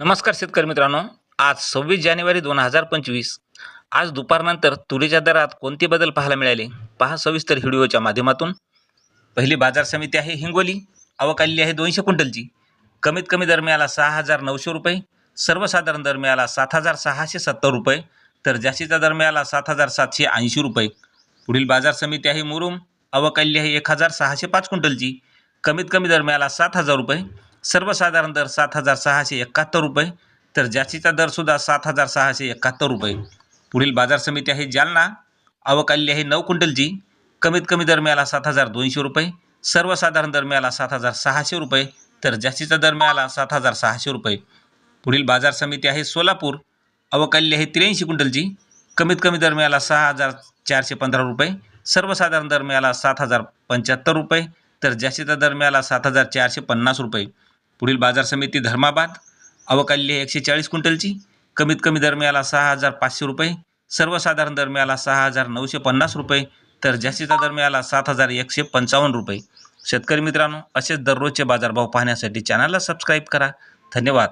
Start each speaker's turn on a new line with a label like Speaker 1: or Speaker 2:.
Speaker 1: नमस्कार शेतकरी मित्रांनो. आज सव्वीस जानेवारी दोन हजार पंचवीस. आज दुपारनंतर तुरीच्या दरात कोणते बदल पाहायला मिळाले? पहा सविस्तर व्हिडिओच्या माध्यमातून. पहिली बाजार समिती आहे हिंगोली. आवक आलेली आहे दोनशे क्विंटलची. कमीत कमी दर मिळाला सहा हजार नऊशे रुपये. सर्वसाधारण दर मिळाला सात हजार सहाशे सत्तर रुपये. तर जास्तीचा दर मिळाला सात हजार सातशे ऐंशी रुपये. पुढील बाजार समिती आहे मुरुम. आवक आलेली आहे एक हजार सहाशे पाच क्विंटलची. कमीत कमी दर मिळाला सात हजार रुपये. सर्वसाधारण दर सात हजार सहाशे एकाहत्तर रुपये तर जास्तीचा दरसुद्धा सात हजार सहाशे एकाहत्तर रुपये. पुढील बाजार समिती आहे जालना. आवक आलेली आहे नऊ क्विंटलची. कमीत कमी दर मिळाला सात हजार दोनशे रुपये. सर्वसाधारण दर मिळाला सात हजार सहाशे रुपये तर जास्तीचा दर मिळाला सात हजार सहाशे रुपये. पुढील बाजार समिती आहे सोलापूर. आवक आलेली आहे त्र्याऐंशी क्विंटलची. कमीत कमी दर मिळाला सहा हजार चारशे पंधरा रुपये. सर्वसाधारण दर मिळाला सात हजार पंच्याहत्तर रुपये तर जास्तीचा दर मिळाला सात हजार चारशे पन्नास रुपये. पुढील बाजार समिती धर्माबाद अवकाल्य एकशे चाळीस क्विंटलची कमीत कमी दर मिळाला सहा हजार पाचशे रुपये सर्वसाधारण दर मिळाला सहा हजार नऊशे पन्नास रुपये तर जास्तीचा दर मिळाला सात हजार एकशे पंचावन्न रुपये. शेतकरी मित्रांनो असेच दररोजचे बाजारभाव पाहण्यासाठी चॅनलला सबस्क्राईब करा. धन्यवाद.